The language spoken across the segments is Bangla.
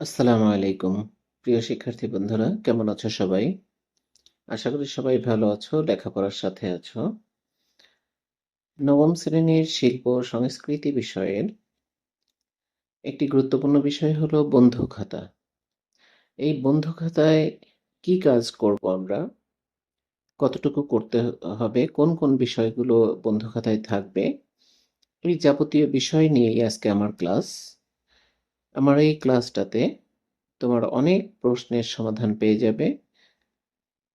আসসালামু আলাইকুম। প্রিয় শিক্ষার্থী বন্ধুরা, কেমন আছো সবাই? আশা করি সবাই ভালো আছো, লেখাপড়ার সাথে আছো। নবম শ্রেণির শিল্প সংস্কৃতি বিষয়ের একটি গুরুত্বপূর্ণ বিষয় হলো বন্ধু খাতা। এই বন্ধু খাতায় কি কাজ করব আমরা? কতটুকু করতে হবে? কোন কোন বিষয়গুলো বন্ধু খাতায় থাকবে? এই যাবতীয় বিষয় নিয়েই আজকে আমার ক্লাস। আমার এই ক্লাসটাতে তোমার অনেক প্রশ্নের সমাধান পেয়ে যাবে।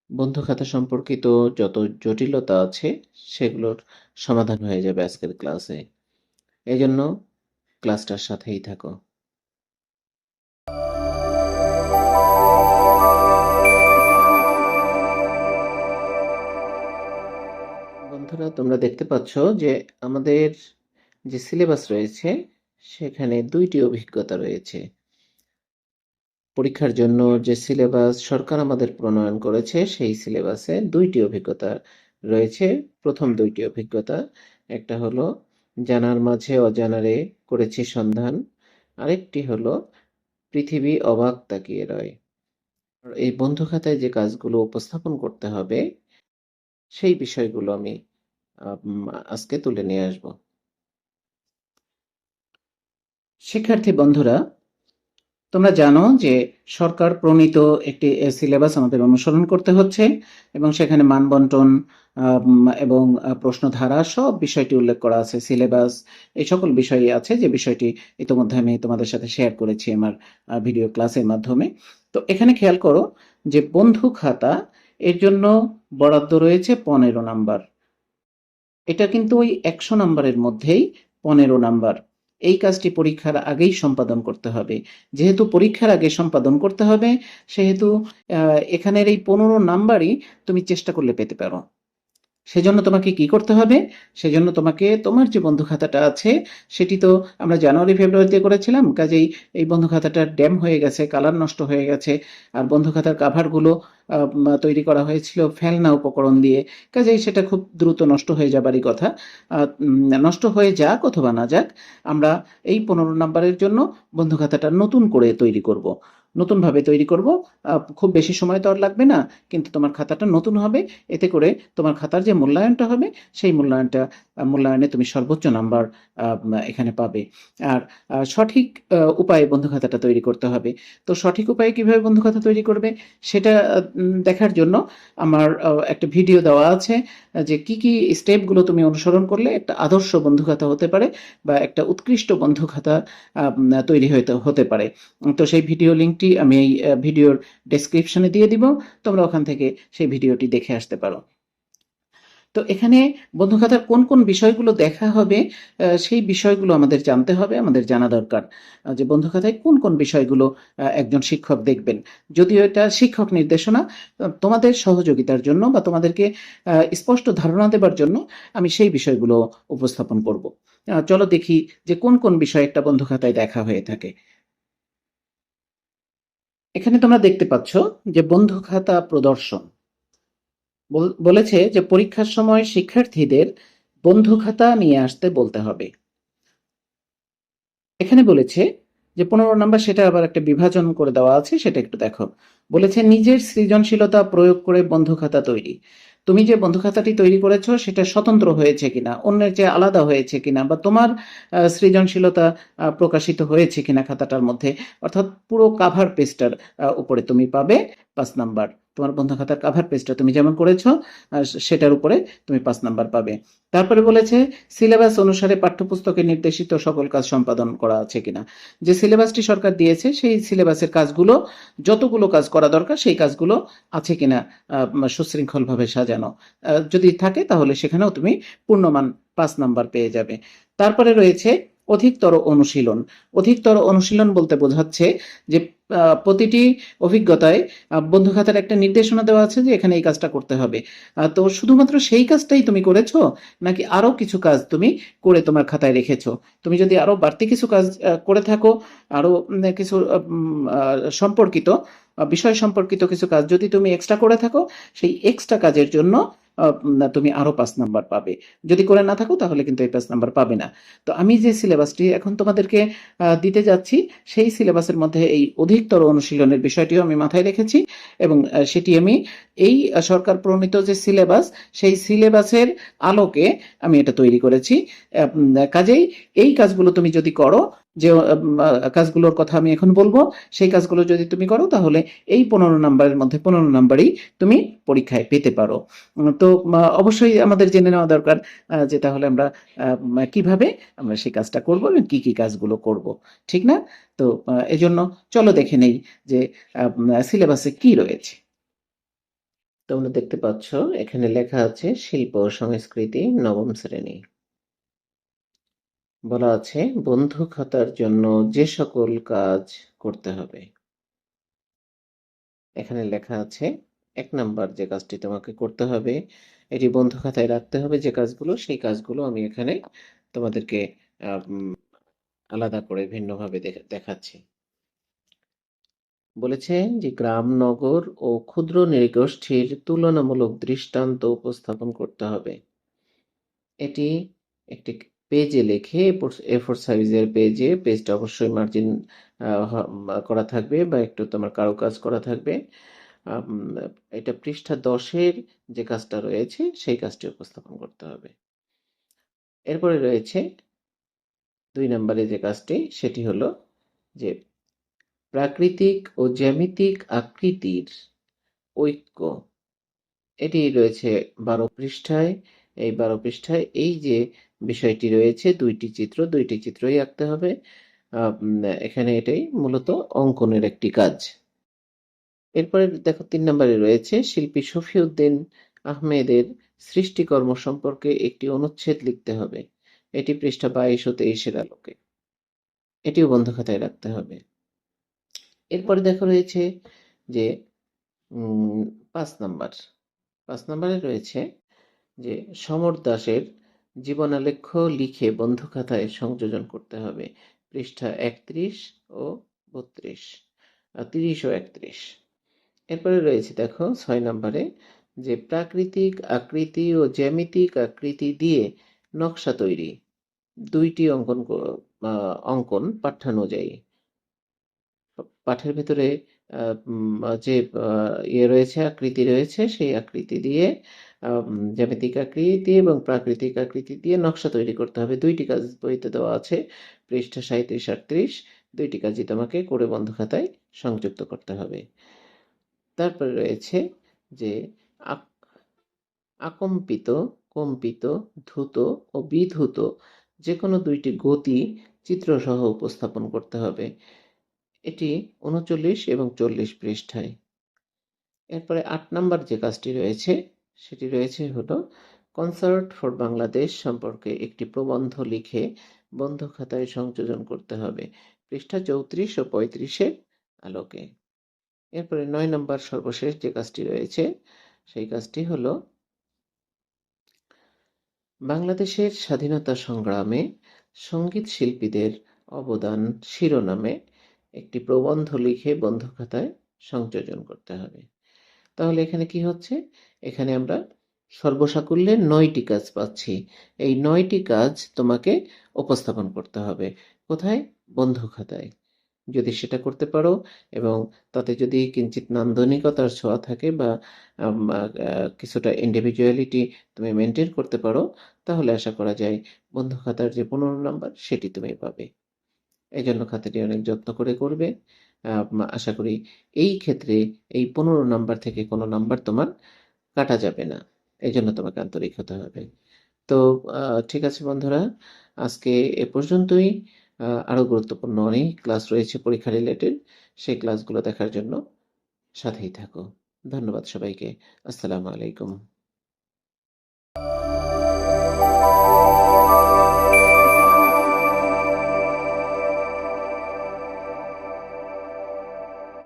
বন্ধু খাতা সম্পর্কিত যত জটিলতা আছে সেগুলোর সমাধান হয়ে যাবে আজকের ক্লাসে। এই জন্য ক্লাসটার সাথেই থাকো। বন্ধুরা, তোমরা দেখতে পাচ্ছ যে আমাদের যে সিলেবাস রয়েছে সেখানে দুইটি অভিজ্ঞতা রয়েছে। পরীক্ষার জন্য যে সিলেবাস সরকার আমাদের প্রণয়ন করেছে, সেই সিলেবাসে দুইটি অভিজ্ঞতা রয়েছে। প্রথম দুইটি অভিজ্ঞতা, একটা হলো, জানার মাঝে অজানারে করেছি সন্ধান। আরেকটি হলো, পৃথিবী অবাক তাকিয়ে রয়। এই বন্ধু খাতায় যে কাজগুলো উপস্থাপন করতে হবে, সেই বিষয়গুলো আমি, আজকে তুলে নিয়ে আসব। শিক্ষার্থী বন্ধুরা, তোমরা জানো যে সরকার প্রণীত একটি সিলেবাস আমাদের অনুসরণ করতে হচ্ছে এবং সেখানে মানবন্টন এবং প্রশ্নধারা সব বিষয়টি উল্লেখ করা আছে, সিলেবাস এই সকল বিষয়ই আছে যে বিষয়টি ইতিমধ্যে আমি তোমাদের সাথে শেয়ার করেছি আমার ভিডিও ক্লাসের মাধ্যমে। তো এখানে খেয়াল করো যে বন্ধু খাতা এর জন্য বরাদ্দ রয়েছে পনেরো নাম্বার। এটা কিন্তু ওই একশো নাম্বারের মধ্যেই পনেরো নাম্বার। এই কাজটি পরীক্ষার আগেই সম্পাদন করতে হবে। যেহেতু পরীক্ষার আগে সম্পাদন করতে হবে, সেহেতু এখানের এই পনেরো নাম্বারই তুমি চেষ্টা করলে পেতে পারো। সেজন্য তোমাকে কি করতে হবে? সেজন্য তোমাকে তোমার যে বন্ধু খাতাটা আছে, সেটি তো আমরা জানুয়ারি, ফেব্রুয়ারিতে করেছিলাম, কাজেই এই বন্ধু খাতাটা ড্যাম হয়ে গেছে, কালার নষ্ট হয়ে গেছে, আর বন্ধু খাতার কাভারগুলো তৈরি করা হয়েছিল ফেলনা উপকরণ দিয়ে, কাজেই সেটা খুব দ্রুত নষ্ট হয়ে যাবারই কথা। নষ্ট হয়ে যাক অথবা না যাক, আমরা এই পনেরো নাম্বারের জন্য বন্ধু খাতাটা নতুন করে তৈরি করব। নতুনভাবে তৈরি করব। খুব বেশি সময় তো আর লাগবে না, কিন্তু তোমার খাতাটা নতুন হবে। এতে করে তোমার খাতার যে মূল্যায়নটা হবে, সেই মূল্যায়নটা মূল্যায়নে তুমি সর্বোচ্চ নাম্বার এখানে পাবে। আর সঠিক উপায়ে বন্ধু খাতাটা তৈরি করতে হবে। তো সঠিক উপায়ে কীভাবে বন্ধু খাতা তৈরি করবে সেটা দেখার জন্য আমার একটা ভিডিও দেওয়া আছে, যে কি কি স্টেপগুলো তুমি অনুসরণ করলে একটা আদর্শ বন্ধু খাতা হতে পারে বা একটা উৎকৃষ্ট বন্ধু খাতা তৈরি হতে হতে পারে। তো সেই ভিডিও লিঙ্কটি আমি এই ভিডিওর ডেসক্রিপশনে দিয়ে দিব। তোমরা ওখান থেকে সেই ভিডিওটি দেখে আসতে পারো। তো এখানে বন্ধু খাতার কোন কোন বিষয়গুলো দেখা হবে সেই বিষয়গুলো আমাদের জানতে হবে, আমাদের জানা দরকার। যে বন্ধু খাতায় কোন কোন বিষয়গুলো একজন শিক্ষক দেখবেন। যদিও এটা শিক্ষক নির্দেশনা তোমাদের সহযোগিতার জন্য বা তোমাদেরকে স্পষ্ট ধারণা দেবার জন্য আমি সেই বিষয়গুলো উপস্থাপন করব। চলো দেখি যে কোন কোন বিষয় একটা বন্ধু খাতায় দেখা হয়ে থাকে। এখানে তোমরা দেখতে পাচ্ছ যে বন্ধু খাতা প্রদর্শন। বলেছে যে পরীক্ষার সময় শিক্ষার্থীদের বন্ধু খাতা নিয়ে আসতে বলতে হবে। এখানে বলেছে যে পনেরো নাম্বার সেটা আবার একটা বিভাজন করে দেওয়া আছে সেটা একটু দেখো। বলেছে নিজের সৃজনশীলতা প্রয়োগ করে বন্ধু খাতা তৈরি। তুমি যে বন্ধু খাতাটি তৈরি করেছ সেটা স্বতন্ত্র হয়েছে কিনা অন্যের চেয়ে আলাদা হয়েছে কিনা বা তোমার সৃজনশীলতা প্রকাশিত হয়েছে কিনা খাতাটার মধ্যে? অর্থাৎ পুরো কাভার পেজটার আহ, উপরে তুমি পাবে পাঁচ নাম্বার। তোমার বন্ধু খাতার কাভার পেজটা তুমি যেমন করেছ সেটার উপরে তুমি পাঁচ নাম্বার পাবে। তারপরে বলেছে সিলেবাস অনুসারে পাঠ্যপুস্তকে নির্দেশিত সকল কাজ সম্পাদন করা আছে কিনা। যে সিলেবাসটি সরকার দিয়েছে, সেই সিলেবাসের কাজগুলো, যতগুলো কাজ করা দরকার, সেই কাজগুলো আছে কিনা সুশৃঙ্খলভাবে সাজানো। যদি থাকে, তাহলে সেখানেও তুমি পূর্ণমান পাঁচ নাম্বার পেয়ে যাবে। তারপরে রয়েছে অধিকতর অনুশীলন। অধিকতর অনুশীলন বলতে বোঝাচ্ছে যে প্রতিটি অভিজ্ঞতায় বন্ধু খাতার একটা নির্দেশনা দেওয়া আছে যে এখানে এই কাজটা করতে হবে। তো শুধুমাত্র সেই কাজটাই তুমি করেছ নাকি আরও কিছু কাজ তুমি করে তোমার খাতায় রেখেছো? তুমি যদি আরও বাড়তি কিছু কাজ করে থাকো আরও উম, কিছু সম্পর্কিত বিষয় সম্পর্কিত কিছু কাজ যদি তুমি এক্সট্রা করে থাকো সেই এক্সট্রা কাজের জন্য তুমি আরও পাঁচ নাম্বার পাবে। যদি করে না থাকো, তাহলে কিন্তু এই পাঁচ নাম্বার পাবে না। তো আমি যে সিলেবাসটি এখন তোমাদেরকে দিতে যাচ্ছি, সেই সিলেবাসের মধ্যে এই অধিকতর অনুশীলনের বিষয়টিও আমি মাথায় রেখেছি এবং সেটি আমি এই সরকার প্রণীত যে সিলেবাস, সেই সিলেবাসের আলোকে আমি এটা তৈরি করেছি। কাজেই এই কাজগুলো তুমি যদি করো যে কাজগুলোর কথা আমি এখন বলব, সেই কাজগুলো যদি তুমি করো, তাহলে এই পনেরো নাম্বারের মধ্যে পনেরো নাম্বারই তুমি পরীক্ষায় পেতে পারো। তো অবশ্যই আমাদের জেনে নেওয়া দরকার যে তাহলে আমরা কীভাবে আমরা সেই কাজটা করব এবং কি কি কাজগুলো করব, ঠিক না? তো এজন্য চলো দেখে নেই যে সিলেবাসে কি রয়েছে। তোমরা দেখতে পাচ্ছ, এখানে লেখা আছে শিল্প সংস্কৃতি নবম শ্রেণি। বলা আছে বন্ধু খাতার জন্য যে সকল কাজ করতে হবে। এখানে লেখা আছে, এক নাম্বার যে কাজটি তোমাকে করতে হবে, এটি বন্ধু খাতায় রাখতে হবে যে কাজগুলো, সেই কাজগুলো আমি এখানে তোমাদেরকে আলাদা করে ভিন্নভাবে দেখাচ্ছি। বলেছে যে গ্রাম, নগর ও ক্ষুদ্র নৃগোষ্ঠীর তুলনামূলক দৃষ্টান্ত উপস্থাপন করতে হবে। এটি একটি পেজে লিখে এ ফোর সাইজের পেজে পেজটা অবশ্যই মার্জিন করা থাকবে বা একটু তোমার কারও কাজ করা থাকবে। এটা পৃষ্ঠা দশের যে কাজটা রয়েছে সেই কাজটি উপস্থাপন করতে হবে। এরপরে রয়েছে দুই নম্বরে যে কাজটি সেটি হলো যে প্রাকৃতিক ও জ্যামিতিক আকৃতির ঐক্য। এটি রয়েছে বারো পৃষ্ঠায়, এই বারো পৃষ্ঠায় এই যে বিষয়টি রয়েছে, দুইটি চিত্র, দুইটি চিত্রই আঁকতে হবে। এখানে এটাই মূলত অঙ্কনের একটি কাজ। এরপরে দেখো তিন নম্বরে রয়েছে, শিল্পী শফিউদ্দিন আহমেদের সৃষ্টিকর্ম সম্পর্কে একটি অনুচ্ছেদ লিখতে হবে। এটি পৃষ্ঠা বাইশ ও তেইশের আলোকে। এটিও বন্ধ খাতায় রাখতে হবে। এরপরে দেখা রয়েছে যে পাঁচ নাম্বার। পাঁচ নাম্বারে রয়েছে যে, সমর দাসের জীবনালেখ্য লিখে বন্ধু খাতায় সংযোজন করতে হবে। পৃষ্ঠা একত্রিশ ও বত্রিশ তিরিশ ও একত্রিশ। এরপরে রয়েছে দেখো ছয় নম্বরে যে প্রাকৃতিক আকৃতি ও জ্যামিতিক আকৃতি দিয়ে নকশা তৈরি। দুইটি অঙ্কন অঙ্কন পাঠ্যানুযায়ী। পাঠের ভেতরে যে ইয়ে রয়েছে, আকৃতি রয়েছে, সেই আকৃতি দিয়ে জ্যামিতিক আকৃতি এবং প্রাকৃতিক আকৃতি দিয়ে নকশা তৈরি করতে হবে। দুইটি কাজ বইতে দেওয়া আছে, পৃষ্ঠা সাঁইত্রিশ আটত্রিশ। দুইটি কাজই তোমাকে করে বন্ধ খাতায় সংযুক্ত করতে হবে। তারপরে রয়েছে যে আক- আকম্পিত, কম্পিত, ধুত ও বিধুত যে কোনো দুইটি গতি চিত্রসহ উপস্থাপন করতে হবে। এটি উনচল্লিশ এবং চল্লিশ পৃষ্ঠায়। এরপরে আট নাম্বার যে কাজটি রয়েছে সেটি রয়েছে হলো, কনসার্ট ফর বাংলাদেশ সম্পর্কে একটি প্রবন্ধ লিখে বন্ধ খাতায় সংযোজন করতে হবে। পৃষ্ঠা চৌত্রিশ ও পঁয়ত্রিশের আলোকে। এরপরে নয় নম্বর সর্বশেষ যে কাজটি রয়েছে, সেই কাজটি হলো, বাংলাদেশের স্বাধীনতা সংগ্রামে সংগীত শিল্পীদের অবদান শিরোনামে একটি প্রবন্ধ লিখে বন্ধ খাতায় সংযোজন করতে হবে। তাহলে এখানে কি হচ্ছে? এখানে আমরা সর্বসাকুল্যে নয়টি কাজ পাচ্ছি। এই নয়টি কাজ তোমাকে উপস্থাপন করতে হবে। কোথায়? বন্ধু খাতায়। যদি সেটা করতে পারো এবং তাতে যদি কিঞ্চিত নান্দনিকতার ছোঁয়া থাকে বা কিছুটা ইন্ডিভিজুয়ালিটি তুমি মেনটেন করতে পারো, তাহলে আশা করা যায় বন্ধু খাতার যে পনেরো নাম্বার সেটি তুমি পাবে। এই জন্য খাতাটি অনেক যত্ন করে করবে। আশা করি এই ক্ষেত্রে এই পনেরো নাম্বার থেকে কোনো নাম্বার তোমার কাটা যাবে না। এই জন্য তোমাকে আন্তরিক হতে হবে। তো ঠিক আছে বন্ধুরা, আজকে এ পর্যন্তই। আরও গুরুত্বপূর্ণ অনেক ক্লাস রয়েছে পরীক্ষা রিলেটেড। সেই ক্লাসগুলো দেখার জন্য সাথেই থাকো। ধন্যবাদ সবাইকে। আসসালামু আলাইকুম।